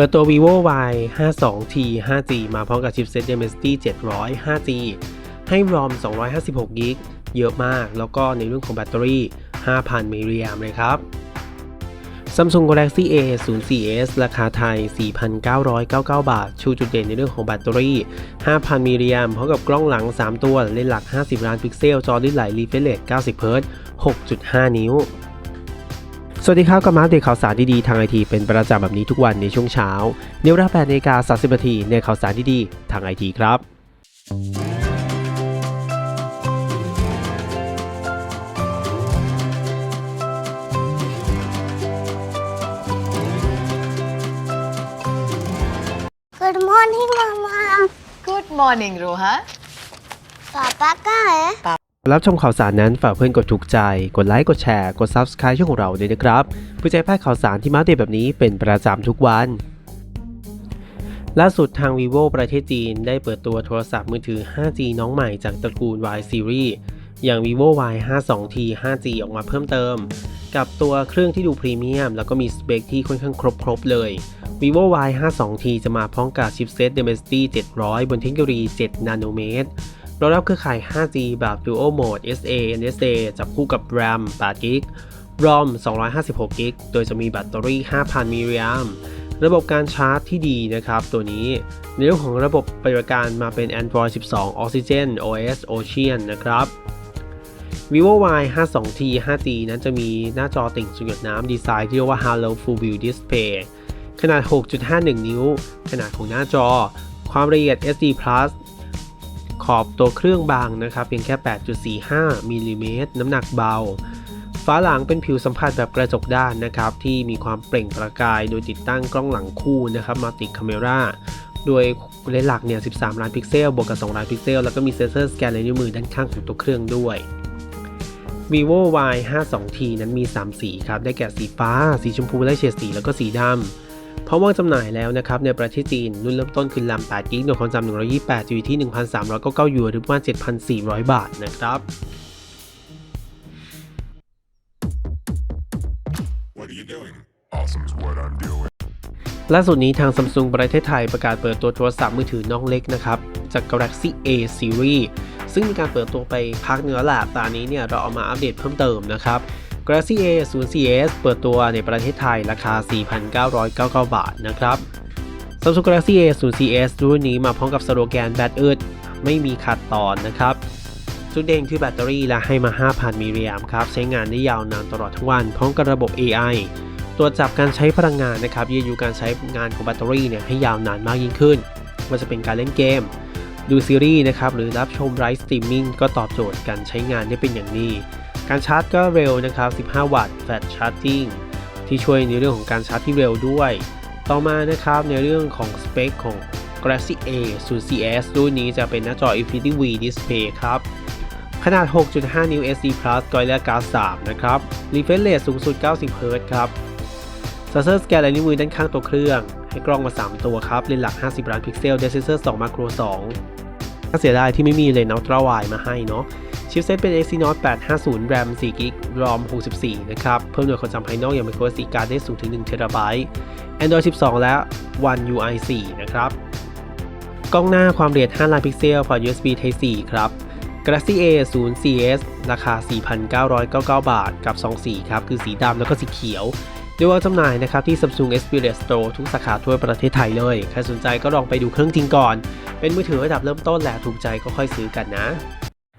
ปิดตัว vivo y 5 2 t 5g มาพร้อมกับชิปเซ็ต Dimensity 700 5g ให้ ROM 256 g b เยอะมาก แล้วก็ในเรื่องของแบตเตอรี่ 5,000 มิลลิแอมเลยครับ Samsung Galaxy A 0 4s ราคาไทย 4,999 บาท ชูจุดเด่นในเรื่องของแบตเตอรี่ 5,000 มิลลิแอมพร้อมกับกล้องหลัง 3 ตัว เลนส์หลัก 50 ล้านพิกเซล จอดิ้นไหล refresh rate 90 Hz 6.5 นิ้ว สวัสดีครับกับมาอัปเดตข่าวสารดีๆ ทางไอทีเป็นประจำแบบนี้ทุกวันในช่วงเช้าในเวลา8นาฬิกา30นาทีในข่าวสารดีๆ ทางไอทีครับ good morning mama Good morning, Rohan. पापा कहाँ है รับชมข่าวสารนั้นฝากเพื่อนกดถูกใจ กดไลค์ กดแชร์ กด Subscribe ช่องของเราด้วยนะครับ เพื่อจะให้พลาดข่าวสารที่มาเดตแบบนี้เป็นประจำทุกวัน ล่าสุดทาง vivo ประเทศจีนได้เปิดตัวโทรศัพท์มือถือ 5G น้องใหม่จากตระกูล Y Series อย่าง vivo y 5 2 t 5G ออกมาเพิ่มเติม กับตัวเครื่องที่ดูพรีเมียม แล้วก็มีสเปคที่ค่อนข้างครบๆเลย vivo y 5 2 t จะมาพร้อมกับชิปเซ็ต Dimensity 700 บนเทคโนโลยี 7 นาโนเมตร รองรับเครือข่าย 5G แบบ Dual Mode SA NSA จับคู่กับ RAM 8 g b ROM 256 g b โดยจะมีแบตเตอรี่ 5,000 มิลลิแอมระบบการชาร์จที่ดีนะครับ ตัวนี้ในเรื่องของระบบปฏิบัติการมาเป็น Android 12 Oxygen OS Ocean นะครับ vivo y 5 2 t 5g นั้นจะมีหน้าจอติ่งสุญญน้ำดีไซน์ที่เรียกว่า Hello Full View Display ขนาด 6.51 นิ้ว ขนาดของหน้าจอ ความละเอียด SD Plus ขอบตัวเครื่องบางนะครับเพียงแค่ 8.45มิลลิเมตรน้ำหนักเบาฝาหลังเป็นผิวสัมผัสแบบกระจกด้านนะครับ ที่มีความเปล่งประกาย โดยติดตั้งกล้องหลังคู่นะครับมัลติคาเมราโดยเลนส์หลักเนี่ย 13 ล้านพิกเซล บวกกับ 2 ล้านพิกเซล แล้วก็มีเซนเซอร์สแกนลายนิ้วมือด้านข้างของตัวเครื่องด้วย vivo y 5 2 t นั้นมี 3 สีครับ ได้แก่สีฟ้า สีชมพูและเฉดสี แล้วก็สีดำ เพราะว่างจำหน่ายแล้วนะครับในประเทศจีน รุ่นเริ่มต้นคือลำ8กิกโดยความจำ128 อยู่ที่ 1,399หยวนหรือประมาณ 7,400 บาทนะครับ What are you doing? Awesome's what I'm doing. ล่าสุดนี้ทาง Samsung ประเทศไทยประกาศเปิดตัวโทรศัพท์มือถือน้องเล็กนะครับจาก Galaxy A Series ซึ่งมีการเปิดตัวไปพักเนื้อแหละตอนนี้เนี่ยเราเอามาอัปเดตเพิ่มเติมนะครับ Galaxy A 0 4s เปิดตัวในประเทศไทยราคา 4,999 บาทนะครับ Samsung Galaxy A 0 4s รุ่นนี้มาพร้อมกับสโลแกนแบตอึดไม่มีขาดตอนนะครับจุดเด่นคือแบตเตอรี่และให้มา 5,000 มิลลิแอมครับ ใช้งานได้ยาวนานตลอดทั้งวัน พร้อมกับระบบ AI ตรวจจับการใช้พลังงานนะครับยืดอายุการใช้งานของแบตเตอรี่เนี่ยให้ยาวนานมากยิ่งขึ้นไว่าจะเป็นการเล่นเกม ดูซีรีส์นะครับหรือรับชมไลฟ์สตรีมมิ่งก็ตอบโจทย์การใช้งานได้เป็นอย่างดี การชาร์จก็เร็วนะครับ 15 วัตต์ Fast Charging ที่ช่วยในเรื่องของการชาร์จที่เร็วด้วย ต่อมานะครับในเรื่องของสเปคของ Galaxy A 0 4s รุ่นนี้จะเป็นหน้าจอ Infinity V Display ครับ ขนาด 6.5 นิ้ว SD Plus Gorilla Glass 3 นะครับ Refresh Rate สูงสุด 90 Hz ครับเซนเซอร์สแกนลายนิ้วมือด้านข้างตัวเครื่อง ให้กล้องมา 3 ตัวครับ เลนส์หลัก 50 ล้านพิกเซลเดซเซนเซอร์2มาโคร2ถ้าเสียดายที่ไม่มีเลนส์ Ultra Wide มาให้เนาะ ชิปเซตเป็น Exynos 850 RAM 4 g b ROM 64 นะครับ เพิ่มหน่วยความจำภายนอกอย่าง micro SD card ได้สูงถึง 1 TB Android 12 และ One UI 4 นะครับ กล้องหน้าความละเอียด 5 ล้านพิกเซล พอร์ต USB Type C ครับ Galaxy A 0 4s ราคา 4,999 บาท กับ 2 สีครับ คือสีดำแล้วก็สีเขียวโดยวางจำหน่ายนะครับที่ Samsung Experience Store ทุกสาขาทั่วประเทศไทยเลย ใครสนใจก็ลองไปดูเครื่องจริงก่อน เป็นมือถือระดับเริ่มต้นแหละถูกใจก็ค่อยซื้อกันนะ